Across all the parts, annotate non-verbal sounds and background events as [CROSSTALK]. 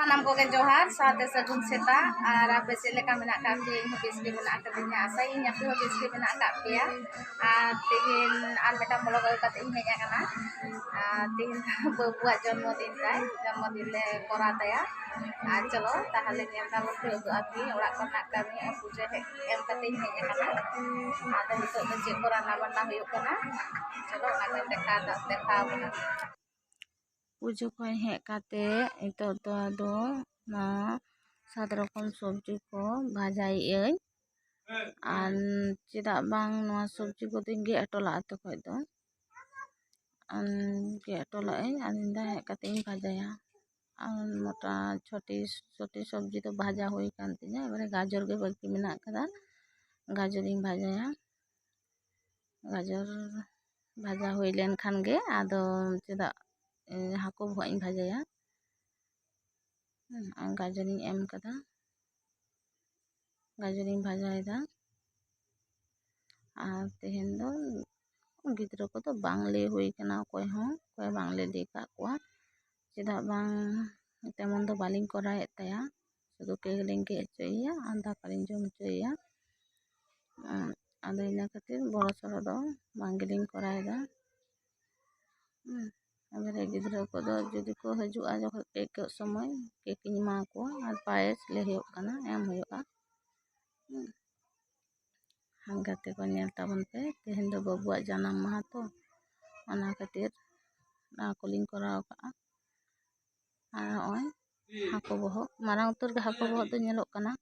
Salam kogen Johar, saat desa Jum Seta, arah pesele kami nak yang habis di mana akar binya asai, nyapi habis di mana akar pia, tihin ah, alpeta mulo kau kata ini hanya kena, tihin ah, [LAUGHS] berbuat jom mau tindai, jom mau dile korata ya, acelo, ah, tahalin yang kalau kau tu api, ulak kau kami, yang je yang penting hanya kena, ada untuk mencukur anak-anak yuk kena, acelo, dekat mendekat, dekat, ᱯᱩᱡᱟᱹ ᱠᱷᱚᱱ ᱦᱮᱡ ᱠᱟᱛᱮᱫ ᱱᱤᱛᱚᱜ ᱫᱚ ᱟᱫᱚ ᱱᱚᱣᱟ ᱥᱟᱛ ᱨᱚᱠᱚᱢ ᱥᱚᱵᱽᱡᱤ ᱠᱚ ᱵᱷᱟᱡᱟᱭᱮᱫᱟᱹᱧ ᱟᱨ ᱪᱮᱫᱟᱜ ᱵᱟᱝ ᱱᱚᱣᱟ ᱥᱚᱵᱽᱡᱤ ᱠᱚᱫᱚᱧ ᱜᱮᱫ ᱦᱚᱴᱚ ᱞᱟᱜᱼᱟ ᱟᱛᱳ ᱠᱷᱚᱱ ᱫᱚ ᱜᱮᱫ ᱦᱚᱴᱚ ᱞᱟᱜᱟᱹᱧ ᱟᱫᱚ ᱦᱮᱡ ᱠᱟᱛᱮᱫ ᱤᱧ ᱵᱷᱟᱡᱟᱭᱟ ᱟᱨ ᱢᱚᱴᱟ ᱪᱷᱚᱴᱤ ᱪᱷᱚᱴᱤ ᱥᱚᱵᱽᱡᱤ ᱫᱚ ᱵᱷᱟᱡᱟ ᱦᱩᱭ ᱟᱠᱟᱱ ᱛᱤᱧᱟᱹ ᱮᱵᱟᱨᱮ ᱜᱟᱡᱚᱨ ᱜᱮ ᱵᱟᱹᱠᱤ ᱢᱮᱱᱟᱜ ᱟᱠᱟᱫᱟ ᱜᱟᱡᱚᱨᱤᱧ ᱵᱷᱟᱡᱟᱭᱟ ᱜᱟᱡᱚᱨ ᱵᱷᱟᱡᱟ ᱦᱩᱭ ᱞᱮᱱᱠᱷᱟᱱ ᱜᱮ ᱟᱫᱚ ᱪᱮᱫᱟᱜ hakob eh, hua in bhaja ya. Hmm, Gajarin M kata. Gajarin bhaja ya da. Ate ah, hendo. Gitro kata bang le hui kena koi hon. Koi bang le deka kwa. bang. Ita mando baling kora ya ta ya. Kitu ke geleng ya. Anta karin jo mito ya. Hmm, ada ini kecil, bawa sorodo, manggilin korai dah. Ya ᱟᱞᱮ ᱜᱤᱫᱽᱨᱟᱹ ᱠᱚᱫᱚ ᱡᱩᱫᱤ ᱠᱚ ᱦᱤᱡᱩᱜᱼᱟ ᱡᱚᱠᱷᱚᱱ ᱠᱮᱠ ᱜᱮᱫ ᱥᱚᱢᱚᱭ ᱠᱮᱠ ᱤᱧ ᱮᱢᱟ ᱠᱚᱣᱟ ᱟᱨ ᱯᱟᱭᱮᱥ ᱞᱮ ᱦᱩᱭᱩᱜ ᱠᱟᱱᱟ ᱮᱢ ᱦᱩᱭᱩᱜᱼᱟ ᱟᱨ ᱜᱟᱛᱮ ᱠᱚ ᱧᱮᱞ ᱛᱟᱵᱚᱱ ᱯᱮ ᱛᱮᱦᱮᱧ ᱫᱚ ᱵᱟᱹᱵᱩᱣᱟᱜ ᱡᱟᱱᱟᱢ ᱢᱟᱦᱟ ᱛᱚ ᱚᱱᱟ ᱠᱷᱟᱹᱛᱤᱨ ᱚᱱᱟ ᱠᱚᱞᱤᱧ ᱠᱚᱨᱟᱣ ᱠᱟᱜᱼᱟ ᱟᱨ ᱱᱚᱜᱼᱚᱭ ᱦᱟᱹᱠᱩ ᱵᱚᱦᱚᱜ ᱢᱟᱨᱟᱝ ᱩᱛᱟᱹᱨ ᱜᱮ ᱦᱟᱹᱠᱩ ᱵᱚᱦᱚᱜ ᱫᱚ ᱧᱮᱞᱚᱜ ᱠᱟᱱᱟ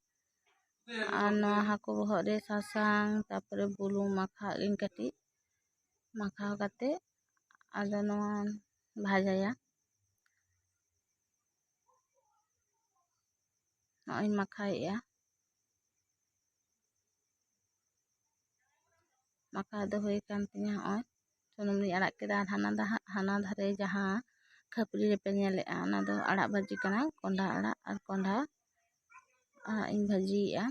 ᱟᱨ ᱱᱚᱣᱟ ᱦᱟᱹᱠᱩ ᱵᱚᱦᱚᱜ ᱨᱮ ᱥᱟᱥᱟᱝ ᱛᱟᱨᱯᱚᱨᱮ ᱵᱩᱞᱩᱝ ᱢᱟᱠᱷᱟᱣ ᱟᱹᱧ ᱠᱟᱹᱴᱤᱡ ᱢᱟᱠᱷᱟᱣ ᱠᱟᱛᱮ ᱟᱫᱚ ᱱᱚᱣᱟ bahaya ya. Oin makai ya. Maka ada hoi kantinya oin. Sunum ni arak kita hana dhare jaha kapri le penya le ana do arak baji kana konda arak ar konda in baji ya.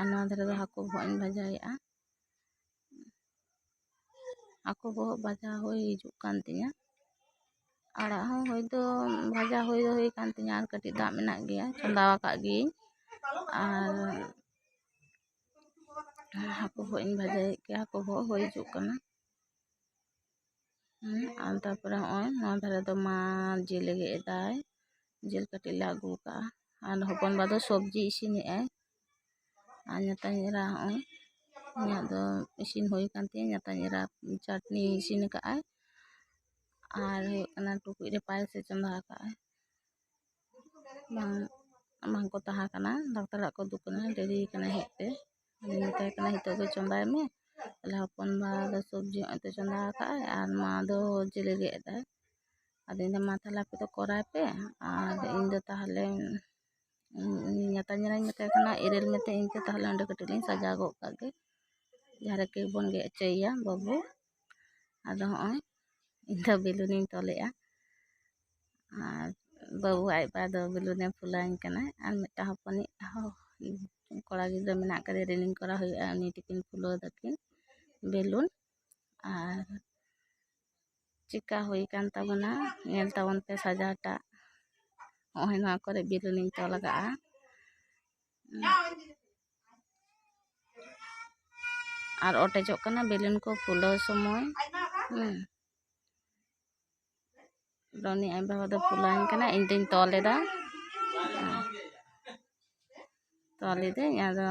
Ana dhare do hakub ho in baja ya. Aku bawa baca hoi juk kantinya arah hoi hoi tu bhaja hoi hoi kan tu nyar kati dak menak gi kak chanda wak gi ah aku hoi bhaja ke aku ho hoi juk kana ah ta pura on no dhara to ma je lege dai jil kati lagu ka an hokon ba do sabji isini e an nyata nyara on nyata isin hoi kan tu nyata nyara chatni isini ka ah ᱟᱨ ᱦᱩᱭᱩᱜ ᱠᱟᱱᱟ ᱴᱩᱠᱩᱡ ᱨᱮ ᱯᱟᱭᱮᱥᱮ ᱪᱚᱸᱫᱟ ᱟᱠᱟᱫᱼᱟ ᱵᱟᱝ ᱵᱟᱝᱠᱚ ᱛᱟᱦᱮᱸ ᱠᱟᱱᱟ ᱰᱟᱠᱛᱟᱨ ᱚᱲᱟᱜ ᱠᱚ ᱩᱫᱩᱜ ᱠᱟᱱᱟ ᱰᱮᱨᱤ ᱠᱟᱱᱟ ᱦᱮᱡ ᱛᱮ ᱟᱫᱚᱧ ᱢᱮᱛᱟᱭ ᱠᱟᱱᱟ ᱱᱤᱛᱚᱜ ᱜᱮ ᱪᱚᱸᱫᱟᱭ ᱢᱮ ᱛᱟᱦᱚᱞᱮ ᱦᱚᱯᱚᱱ ᱵᱟ ᱫᱚ ᱥᱚᱵᱽᱡᱤ ᱦᱚᱸᱜᱼᱚᱭ ᱛᱚ ᱪᱚᱸᱫᱟ ᱟᱠᱟᱫᱼᱟᱭ ᱟᱨ ᱢᱟ ᱫᱚ ᱡᱤᱞᱮ ᱜᱮᱫ ᱮᱫᱟᱭ ᱟᱫᱚᱧ ᱞᱟᱹᱭᱫᱟ ᱢᱟ ᱛᱟᱦᱚᱞᱮ ᱟᱯᱮ ᱫᱚ ᱠᱚᱨᱟᱣ ᱯᱮ ᱟᱨ ᱤᱧ ᱫᱚ ᱛᱟᱦᱚᱞᱮ ᱧᱟᱛᱟᱧ ᱧᱮᱞᱟᱧ ᱢᱮᱛᱟᱭ ᱠᱟᱱᱟ ᱮᱨᱮᱞ ᱢᱮᱛᱮ ᱤᱧ ᱛᱮ ᱛᱟᱦᱚᱞᱮ ᱚᱸᱰᱮ ᱠᱟᱹᱴᱤᱡ ᱞᱤᱧ ᱥᱟᱡᱟᱣ ᱜᱚᱫ ᱠᱟᱜ ᱜᱮ ᱡᱟᱦᱟᱸ ᱨᱮ ᱠᱮᱠ ᱵᱚᱱ ᱜᱮᱫ ᱦᱚᱪᱚᱭᱮᱭᱟ ᱵᱟᱹᱵᱩ ᱟᱫᱚ ᱦᱚᱸᱜᱼᱚᱭ ᱤᱧ ᱫᱚ ᱵᱮᱞᱩᱱᱤᱧ ᱛᱚᱞᱮᱜᱼᱟ ᱟᱨ ᱵᱟᱹᱵᱩ ᱟᱡ ᱵᱟ ᱫᱚ ᱵᱮᱞᱩᱱᱮ ᱯᱷᱩᱞᱟᱹᱣᱟᱹᱧ ᱠᱟᱱᱟᱭ ᱟᱨ ᱢᱤᱫᱴᱟᱝ ᱦᱚᱯᱚᱱᱤᱡ ᱠᱚᱲᱟ ᱜᱤᱫᱽᱨᱟᱹ ᱢᱮᱱᱟᱜ ᱠᱟᱫᱮᱭᱟ ᱨᱮᱞᱤᱝ ᱠᱚᱨᱟᱣ ᱦᱩᱭᱩᱜᱼᱟ ᱩᱱᱤ ᱛᱟᱹᱠᱤᱱ ᱯᱷᱩᱞᱟᱹᱣ ᱫᱟᱹᱠᱤᱱ ᱵᱮᱞᱩᱱ ᱟᱨ ᱪᱤᱠᱟ ᱦᱩᱭ ᱠᱟᱱ ᱛᱟᱵᱚᱱᱟ ᱧᱮᱞ ᱛᱟᱵᱚᱱ ᱯᱮ ᱥᱟᱡᱟᱣᱴᱟᱜ ᱱᱚᱜᱼᱚᱭ ᱱᱚᱣᱟ ᱠᱚᱨᱮ ᱵᱮᱞᱩᱱᱤᱧ ᱛᱚᱞ ᱠᱟᱜᱼᱟ আর অটেজক কানা বেলুন কো ফুলো সময় হুম ᱨᱚᱱᱤ ᱟᱡ ᱫᱚ ᱯᱷᱩᱞᱟᱹᱣᱟᱹᱧ ᱠᱟᱱᱟ ᱤᱧ ᱫᱩᱧ ᱛᱚᱞ ᱛᱚᱞ ᱤᱫᱟᱹᱧ ᱟᱫᱚ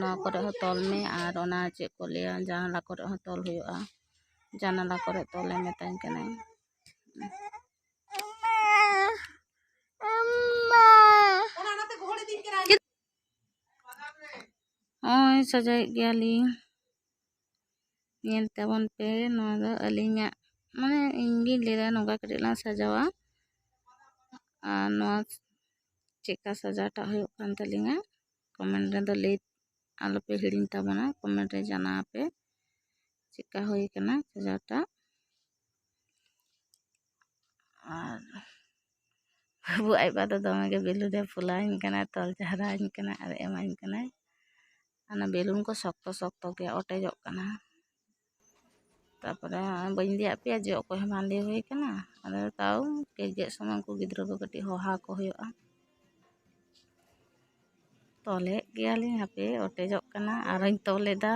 ᱱᱚᱣᱟ ᱠᱚᱨᱮ ᱦᱚᱸ ᱛᱚᱞ ᱢᱮ ᱟᱨ ᱚᱱᱟ ᱪᱮᱫ ᱠᱚ ᱞᱟᱹᱭᱟ ᱡᱟᱱᱟᱞᱟ ᱠᱚᱨᱮ ᱦᱚᱸ ᱛᱚᱞ ᱦᱩᱭᱩᱜᱼᱟ ᱡᱟᱱᱟᱞᱟ ᱠᱚᱨᱮ ᱛᱚᱞᱮ ᱢᱮᱛᱟᱧ ᱠᱟᱱᱟᱭ ᱱᱚᱜᱼᱚᱭ ᱥᱟᱡᱟᱣᱮᱫ ᱜᱮᱭᱟᱞᱤᱧ ᱧᱮᱞ ᱛᱟᱵᱚᱱ ᱯᱮ ᱱᱚᱣᱟ ᱫᱚ ᱟᱹᱞᱤᱧᱟᱜ ᱢᱟᱱᱮ ᱤᱧᱜᱤᱧ ᱞᱟᱹᱭᱫᱟ ᱱᱚᱝᱠᱟ ᱠᱟᱹᱴᱤᱡ ᱞᱟᱝ ᱥᱟᱡᱟᱣᱟ ᱟᱨ ᱱᱚᱣᱟ ᱪᱮᱫᱠᱟ ᱥᱟᱡᱟᱣᱴᱟᱜ ᱦᱩᱭᱩᱜ ᱠᱟᱱ ᱛᱟᱹᱞᱤᱧᱟ ᱠᱚᱢᱮᱱᱴ ᱨᱮᱫᱚ ᱞᱟᱹᱭ ᱟᱞᱚᱯᱮ ᱦᱤᱲᱤᱧ ᱛᱟᱵᱚᱱᱟ ᱠᱚᱢᱮᱱᱴ ᱨᱮ ᱡᱟᱱᱟᱣ ᱟᱯᱮ ᱪᱮᱫᱠᱟ ᱦᱩᱭ ᱠᱟᱱᱟ ᱥᱟᱡᱟᱣᱴᱟᱜ ᱟᱨ ᱵᱟᱹᱵᱩ ᱟᱡ ᱵᱟ ᱫᱚ ᱫᱚᱢᱮᱜᱮ ᱵᱮᱞᱩᱱ ᱮ ᱯᱷᱩᱞᱟᱣᱤᱧ ᱠᱟᱱᱟ ᱛᱚᱞ ᱡᱟᱦᱨᱟᱣᱤᱧ ᱠᱟᱱᱟ ᱟᱨ ᱮᱢᱟᱧ ᱠᱟᱱᱟᱭ ᱚᱱᱟ ᱵᱮᱞᱩᱱ ᱠᱚ ᱥᱚᱠᱛᱚ ᱥᱚᱠᱛᱚ ᱜᱮ ᱚᱴᱮᱡᱚᱜ ᱠᱟᱱᱟ ᱛᱟᱨᱯᱚᱨᱮ ᱵᱟᱹᱧ ᱞᱟᱹᱭᱟᱫ ᱯᱮᱭᱟ ᱡᱚᱜ ᱠᱚ ᱢᱟᱸᱫᱮ ᱦᱩᱭ ᱠᱟᱱᱟ ᱟᱫᱚ ᱛᱟᱣ ᱜᱮᱜᱮᱫ ᱥᱚᱢᱚᱭ ᱩᱱᱠᱩ ᱜᱤᱫᱽᱨᱟᱹ ᱠᱚ ᱠᱟᱹᱴᱤᱡ ᱦᱚᱦᱟ ᱠᱚ ᱦᱩᱭᱩᱜᱼᱟ ᱛᱚᱞᱮᱫ ᱜᱮᱭᱟᱞᱤᱧ ᱦᱟᱯᱮ ᱚᱴᱮᱡᱚᱜ ᱠᱟᱱᱟ ᱟᱨᱚᱧ ᱛᱚᱞᱮᱫᱟ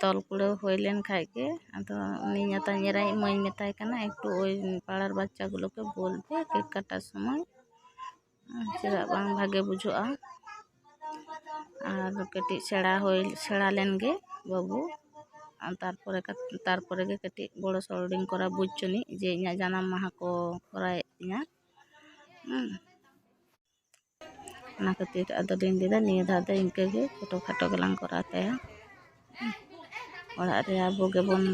ᱛᱚᱞ ᱠᱩᱲᱟᱹᱣ ᱦᱩᱭ ᱞᱮᱱᱠᱷᱟᱡ ᱜᱮ ᱟᱫᱚ ᱩᱱᱤ ᱧᱟᱛᱟᱧ ᱮᱨᱟᱭᱤᱡ ᱢᱟᱹᱧ ᱢᱮᱛᱟᱭ ᱠᱟᱱᱟ ᱮᱠᱴᱩ ওই পাড়ার বাচ্চাগুলোকে বলবে কেক কাটার সময় ᱪᱮᱫᱟᱜ ᱵᱟᱝ ᱵᱷᱟᱜᱮ ᱵᱩᱡᱷᱟᱹᱜᱼᱟ ᱟᱨ ᱠᱟᱹᱴᱤᱡ ᱥᱮᱬᱟ ᱦᱩᱭ ᱥᱮᱬᱟ ᱞᱮᱱᱜᱮ ᱵᱟᱹᱵᱩ ᱛᱟᱨᱯᱚᱨᱮ ᱛᱟᱨᱯᱚᱨᱮ ᱜᱮ ᱠᱟᱹᱴᱤᱡ ᱜᱚᱲᱚ ᱥᱚᱲᱚᱞᱤᱧ ᱠᱚᱨᱟᱣ ᱵᱩᱡᱽ ᱪᱚᱱᱤᱡ ᱡᱮ ᱤᱧᱟᱹᱜ ᱡᱟᱱᱟᱢ ᱢᱟᱦᱟ ᱠᱚ ᱠᱚᱨᱟᱣᱮᱫ ᱛᱤᱧᱟᱹ ᱚᱱᱟ ᱠᱷᱟᱹᱛᱤᱨ ᱟᱫᱚᱞᱤᱧ ᱞᱟᱹᱭᱫᱟ ᱱᱤᱭᱟᱹ ᱫᱷᱟᱣ ᱫᱚ ᱤᱱᱠᱟᱹᱜᱮ ᱠᱷᱟᱴᱚ ᱠᱷᱟᱴᱚ ᱜᱮᱞᱟᱝ ᱠᱚᱨᱟᱣ ᱛᱟᱭᱟ ᱚᱲᱟᱜ ᱨᱮ ᱟᱵᱚ ᱜᱮᱵᱚᱱ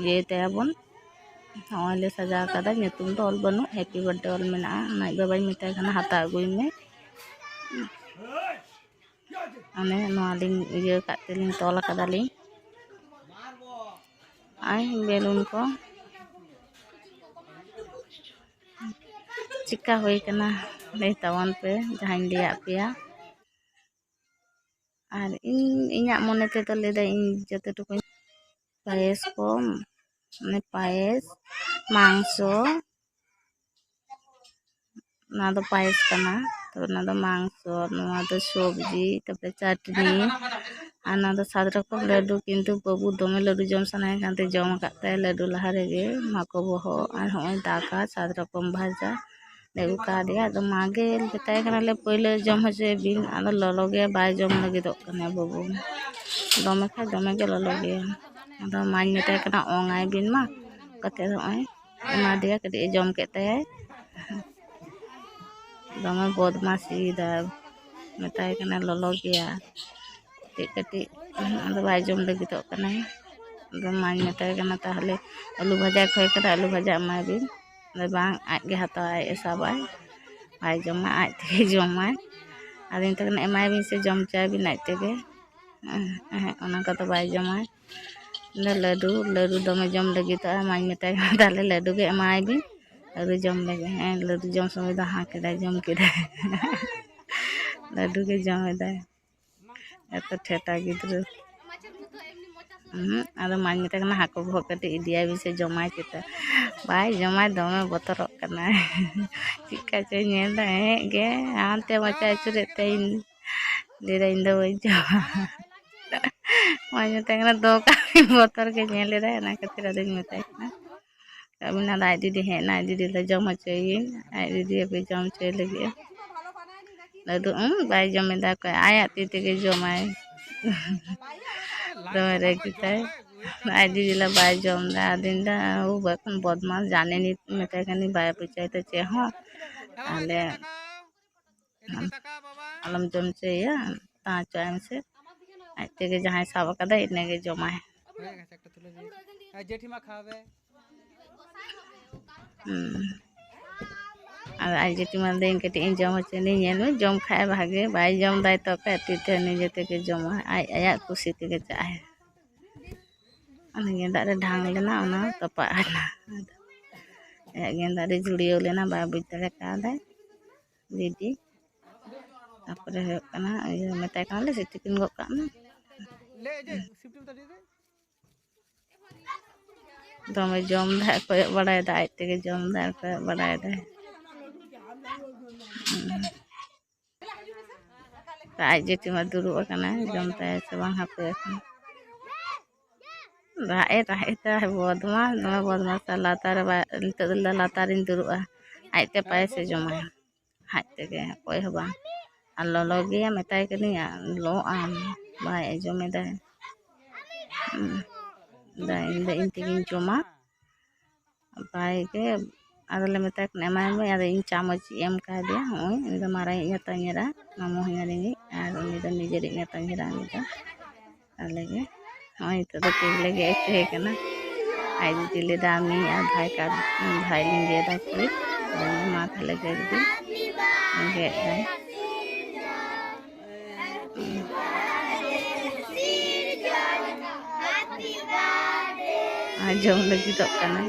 ᱤᱭᱟᱹᱭ ᱛᱟᱭᱟᱵᱚᱱ ᱱᱚᱜᱼᱚᱭ ᱞᱮ ᱥᱟᱡᱟᱣ ᱠᱟᱫᱟ ᱧᱩᱛᱩᱢ ᱫᱚ ᱚᱞ ᱵᱟᱹᱱᱩᱜ ᱦᱮᱯᱤ ᱵᱟᱨᱛᱷᱰᱮ ᱚᱞ ᱢᱮᱱᱟᱜᱼᱟ ᱚᱱᱟ ᱟᱡ ᱵᱟᱵᱟᱧ ᱢᱮᱛᱟᱭ ᱠᱟᱱᱟ ᱦᱟᱛᱟᱣ ᱟᱹᱜᱩᱭ ᱢᱮ ᱚᱱᱮ ᱱᱚᱣᱟᱞᱤᱧ ᱤᱭᱟᱹ ᱠᱟᱜ ᱛᱮᱞᱤᱧ ᱛᱚᱞ ᱠᱟᱫᱟᱞᱤᱧ ay belon ko cika hoy kana may tawan pe jahin ya dia pia ar in inya mone te tole da in jote to koi paes ko ne paes mangso na do paes kana to na do mangso na do sobji tapi chutney सदरको लाडू क्यों बाबू दमे लाडू जम सना जम का लाडू लहारे माँ को बह और हम दाका भाजा अगुकाे मागे बताए पैलो जम हजे बीन अब ललोगे बै जम लगे बाबू दमे खा दमे ललोगे अब माँ मतए बीन मा कत नादिया कटी जम के दमे बदमाशी मतए ललोगे ᱠᱟᱹᱴᱤᱡ ᱠᱟᱹᱴᱤᱡ ᱟᱫᱚ ᱵᱟᱭ ᱡᱚᱢ ᱞᱟᱹᱜᱤᱫᱚᱜ ᱠᱟᱱᱟᱭ ᱟᱫᱚ ᱢᱟᱧ መᱛᱟᱭ ᱠᱟᱱᱟ ᱛᱟᱦᱚᱞᱮ ᱟᱹᱞᱩ ᱵᱷᱟᱡᱟᱭ ᱠᱷᱚᱭ ᱠᱟᱫᱟ ᱟᱹᱞᱩ ᱵᱷᱟᱡᱟ ᱮᱢᱟᱭ ᱵᱤᱱ ᱟᱫᱚ ᱵᱟᱝ ᱟᱡᱜᱮ ᱦᱟᱛᱟᱣᱟᱭ ᱥᱟᱵᱟᱭ ᱵᱟᱭ ᱡᱚᱢᱟ ᱟᱡ ᱛᱮᱜᱮ ᱡᱚᱢᱟᱭ ᱟᱫᱚᱧ ᱢᱮᱛᱟᱭ ᱠᱟᱱᱟ ᱮᱢᱟᱭ ᱵᱤᱱ ᱥᱮ ᱡᱚᱢ ᱦᱚᱪᱚᱭ ᱵᱤᱱ ᱟᱡ ᱛᱮᱜᱮ ᱦᱮᱸ ᱚᱱᱟ ᱠᱚᱫᱚ ᱵᱟᱭ ᱡᱚᱢᱟᱭ ᱞᱟᱹᱰᱩ ᱞᱟᱹᱰᱩ ᱫᱚᱢᱮ ᱡᱚᱢ ᱞᱟᱹᱜᱤᱫᱚᱜᱼᱟ ᱢᱟᱧ ᱢᱮᱛᱟᱭ ᱠᱟᱱᱟ ᱛᱟᱦᱚᱞᱮ ᱞᱟᱹᱰᱩ ᱜᱮ ᱮᱢᱟᱭ ᱵᱤᱱ ᱞᱟᱹᱰᱩ ᱡᱚᱢ ᱞᱟᱹᱜᱤᱫ ᱦᱮᱸ ᱞᱟᱹᱰᱩ ᱡᱚᱢ ᱥᱚᱢᱚᱭ ᱫᱚ ᱦᱟᱸ ᱠᱮᱫᱟᱭ ᱡᱚᱢ ᱠᱮᱫᱟᱭ ᱞᱟᱹᱰᱩ ᱜᱮ ᱡᱚᱢ ᱮᱫᱟᱭ ᱮᱛᱚ ᱴᱷᱮᱴᱟ ᱜᱤᱫᱽᱨᱟᱹ ᱟᱫᱚ ᱢᱟᱧ ᱢᱮᱛᱟᱭ ᱠᱟᱱᱟ ᱦᱟᱹᱠᱩ ᱠᱚᱦᱚᱸ ᱠᱟᱹᱴᱤᱡ ᱤᱫᱤᱭᱟᱭ ᱵᱤᱥᱮ ᱡᱚᱢᱟᱭ ᱪᱮᱛᱟ ᱵᱟᱭ ᱡᱚᱢᱟᱭ ᱫᱚᱢᱮ ᱵᱚᱛᱚᱨᱚᱜ ᱠᱟᱱᱟᱭ ᱪᱮᱫᱠᱟ ᱪᱚᱭ ᱧᱮᱞᱫᱟ ᱦᱮᱸ ᱜᱮ ᱦᱟᱱᱛᱮ ᱢᱟᱪᱟ ᱟᱹᱪᱩᱨᱮᱫ ᱛᱟᱭᱤᱧ ᱞᱟᱹᱭᱫᱟ ᱤᱧ ᱫᱚ ᱵᱟᱹᱧ ᱡᱚᱢᱟ ᱢᱟᱧ ᱢᱮᱛᱟᱭ ᱠᱟᱱᱟ ᱫᱚ ᱠᱟᱹᱢᱤ ᱵᱚᱛᱚᱨ ᱜᱮ ᱧᱮᱞ ᱞᱮᱫᱟᱭ ᱚᱱᱟ ᱠᱷᱟᱹᱛᱤᱨ ᱟᱫᱚᱧ ᱢᱮᱛᱟᱭ ᱠᱟᱱᱟ ᱟᱹᱵᱤᱱ ᱟᱫᱚ ᱟᱡ ᱫᱤᱫᱤ ᱦᱮᱡ ᱮᱱᱟ ᱟᱡ ᱫᱤᱫᱤ ᱞᱮ ᱡᱚᱢ ᱦᱚᱪᱚᱭᱮᱭᱟᱹᱧ ᱟᱡ ᱫᱤᱫᱤ ᱦᱟᱯᱮ ᱡᱚᱢ ᱦᱚᱪᱚᱭ ᱞᱟᱹᱜᱤᱫ লে তো বাই জম দা কায় আয়তে তেগে জমায় ডাইরেক্ট আই দিলা বাই জম দা দিন দা ও বকন পদ্মাস জানে নি মে কানে বাই পরিচয় তে হ্যাঁ আলে টাকা বাবা আলম জম ছাইয়া টা চানসে আইতে তে যেখানে সবক দা এনেগে জমায় আই জেটিমা খাবে গোসাই হবে ও কারণ থাকে ᱟᱨ ᱟᱡ ᱡᱮᱴᱤᱢᱟ ᱫᱚ ᱠᱟᱹᱴᱤᱡ ᱤᱧ ᱡᱚᱢ ᱦᱚᱪᱚᱱᱤᱧ ᱧᱮᱞ ᱡᱚᱢ ᱠᱷᱟᱡ ᱵᱷᱟᱜᱮ ᱵᱟᱭ ᱡᱚᱢ ᱫᱟᱭ ᱛᱚ ᱚᱠᱚᱭᱟᱜ ᱛᱤ ᱛᱮ ᱱᱤᱡᱮ ᱛᱮᱜᱮ ᱡᱚᱢᱟ ᱟᱡ ᱟᱭᱟᱜ ᱠᱩᱥᱤ ᱛᱮᱜᱮ ᱪᱟᱜᱼᱟᱭ ᱚᱱᱟ ᱜᱮᱸᱫᱟᱜ ᱨᱮ ᱰᱷᱟᱝ ᱞᱮᱱᱟ ᱚᱱᱟ ᱛᱚᱯᱟᱜ ᱮᱱᱟ ᱟᱭᱟᱜ ᱜᱮᱸᱫᱟᱜ ᱨᱮ ᱡᱩᱲᱭᱟᱹᱣ ᱞᱮᱱᱟ ᱵᱟᱭ ᱵᱩᱡᱽ ᱫᱟᱲᱮ ᱠᱟᱣᱫᱟᱭ ᱫᱤᱫᱤ ᱛᱟᱨᱯᱚᱨᱮ ᱦᱩᱭᱩᱜ ᱠᱟᱱᱟ ᱤᱭᱟᱹ ᱢᱮᱛᱟᱭ ᱠᱟᱱᱟᱞᱮ ᱥᱤᱴᱤᱯᱤᱱ ᱜᱚᱜ ᱠᱟᱜ ᱢᱮ ᱫᱚᱢᱮ ᱡᱚᱢ ᱫᱟᱭ ᱠᱚᱭᱚᱜ ᱵᱟᱲᱟᱭ ᱟᱡ ᱛᱮᱜᱮ ᱡᱚᱢ ᱫᱟᱭ ᱠᱚᱭᱚᱜ ᱵᱟᱲᱟᱭᱮᱫᱟᱭ Raja cuma dulu karena jam saya sebang HP Rai rai rai buat mah, nama buat masalah latar, untuk dulu latar ini dulu ah. Hai tepai sejuma, hai tege, oi hoba. Allah logi ya, metai kini ya, lo am, bai ejume dah. Dah indah inti gin cuma, bai ke ᱟᱫᱚᱞᱮ ᱢᱮᱛᱟᱭ ᱠᱟᱱᱟ ᱮᱢᱟᱭ ᱢᱮ ᱟᱫᱚ ᱤᱧ ᱪᱟᱢᱚᱪ ᱮᱢ ᱠᱟᱣᱫᱮᱭᱟ ᱦᱚᱸᱜᱼᱚᱭ ᱩᱱᱤ ᱫᱚ ᱢᱟᱨᱟᱝᱤᱡ ᱦᱟᱛᱟᱣ ᱧᱮᱞᱟ ᱢᱟᱢᱚ ᱦᱚᱧᱦᱟᱨ ᱤᱧᱤᱡ ᱟᱨ ᱩᱱᱤ ᱫᱚ ᱱᱤᱡᱮᱨᱤᱡ ᱦᱟᱛᱟᱣ ᱧᱮᱞᱟ ᱩᱱᱤ ᱫᱚ ᱟᱞᱮᱜᱮ ᱦᱚᱸᱜᱼᱚᱭ ᱱᱤᱛᱚᱜ ᱫᱚ ᱠᱮᱠ ᱞᱮ ᱜᱮᱫ ᱦᱚᱪᱚᱭᱮ ᱠᱟᱱᱟ ᱟᱡ ᱫᱤᱫᱤ ᱞᱮ ᱫᱟᱢᱤ ᱟᱨ ᱵᱷᱟᱭ ᱠᱟᱨ ᱵᱷᱟᱭ ᱞᱤᱧ ᱜᱮᱫᱟ ᱠᱮᱠ ᱟᱫᱚ ᱢᱟ ᱛᱟᱦᱞᱮ ᱜᱮᱫ ᱫᱤᱧ ᱜᱮᱫ ᱫᱟᱭ ᱟᱸᱡᱚᱢ ᱞᱟᱹᱜᱤᱫᱚᱜ ᱠᱟᱱᱟᱭ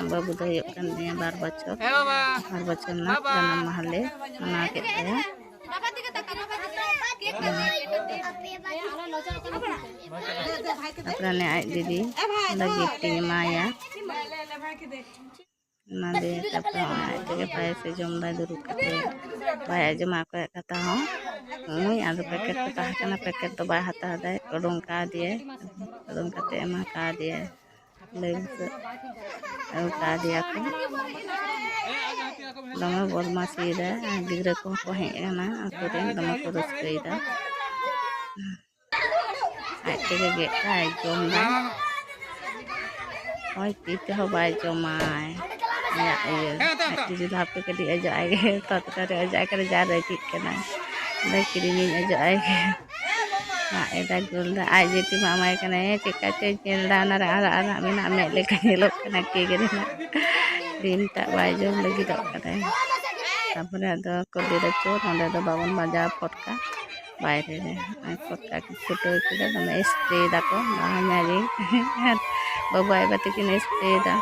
ᱟᱵᱚ ᱫᱚ ᱦᱩᱭᱩᱜ ᱠᱟᱱ ᱛᱤᱧᱟᱹ ᱵᱟᱨ ᱵᱚᱪᱷᱚᱨ ᱵᱟᱨ ᱵᱚᱪᱷᱚᱨ ᱨᱮᱱᱟᱜ ᱡᱟᱱᱟᱢ ᱢᱟᱦᱟᱞᱮ ᱢᱟᱱᱟᱣ ᱠᱮᱫ ᱛᱟᱭᱟ अपने आज दीदी गिफ्ट एमाया मादे तब आज तक पाए से जम दा दुरु कते पाए जमा को कथा हो मुई आज पैकेट तो कहा कना पैकेट तो बाय हता दे कदम का दिए कदम कते एमा का दिए ले ᱠᱟᱫᱮ ᱟᱠᱚ ᱫᱚᱢᱮ ᱵᱚᱫᱢᱟᱥᱤᱭᱮᱫᱟ ᱜᱤᱫᱽᱨᱟᱹ ᱠᱚᱦᱚᱸ ᱠᱚ ᱦᱮᱡ ᱟᱠᱟᱱᱟ ᱟᱛᱳ ᱨᱮᱱ ᱫᱚᱢᱮ ᱠᱚ ᱨᱟᱹᱥᱠᱟᱹᱭᱮᱫᱟ ᱟᱡ ᱛᱮᱜᱮ ᱜᱮᱫ ᱠᱟᱜᱼᱟᱭ ᱡᱚᱢᱫᱟ ᱱᱚᱜᱼᱚᱭ ᱛᱤ ᱛᱮᱦᱚᱸ ᱵᱟᱭ ᱡᱚᱢᱟᱭ ᱤᱧᱟᱹᱜ ᱤᱭᱟᱹ ᱟᱡ ᱡᱩᱫᱤ ᱦᱟᱯᱮ ᱠᱟᱹᱴᱤᱡ ᱚᱡᱚᱜ ᱟᱭ ᱜᱮ ᱛᱚᱛᱠᱟᱨᱮ ᱚᱡᱚᱜ ᱟᱭ ᱠᱟᱱᱟ ᱡᱟ ᱨᱟᱹᱜᱤᱜ ᱠᱟᱱᱟᱭ ᱠᱤᱨᱤᱧᱤᱧ ᱚᱡᱚᱜ ᱟᱭ ᱜᱮ ಕಾಯ್ದಾಗಲ್ದ ಆಜೈತಿ ಮಾಮ ಯಾಕನೆ ಚಿಕ್ಕತ್ತೆ ಜೇಲ್ಡಾನ ಆಮೇಲೆ ಆಮೇಲೆ ಕೈಯಲ್ಲಿ ಹೋಗ್ತಾನೆ ಅಕ್ಕಿಗೆ দিনটা বাইজম লেগে দরকারে তারপরে আদো কলি দেখছো নন্দে তো বাবন মাজা ফটকা বাইরে রে আর ফটকা ছোটো করে তুমি স্প্রে দেখো মাঝারি বাবু আইবা থেকে স্প্রে দা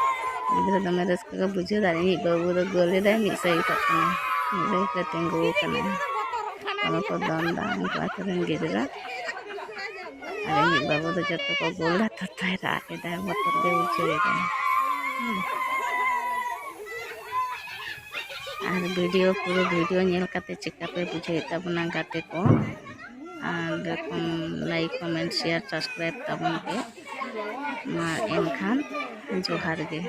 গিদ্রে তুমি রেস্কে বুঝে দাঁড়িয়ে বাবু তো গলে দেয় মিশাই থাকে মিশাই টেঙ্গু কানে তোমাকে দম দাম গিদ্রা আর এই বাবুদের যত গোল্লা তত্ত্ব এটা মতো উঠছে এটা আর ভিডিও পুরো ভিডিও নেল কাতে চেকাপে বুঝে তাবনা গাতে কো আর দেখুন লাইক কমেন্ট শেয়ার সাবস্ক্রাইব তাবন পে মা এম খান জোহার গে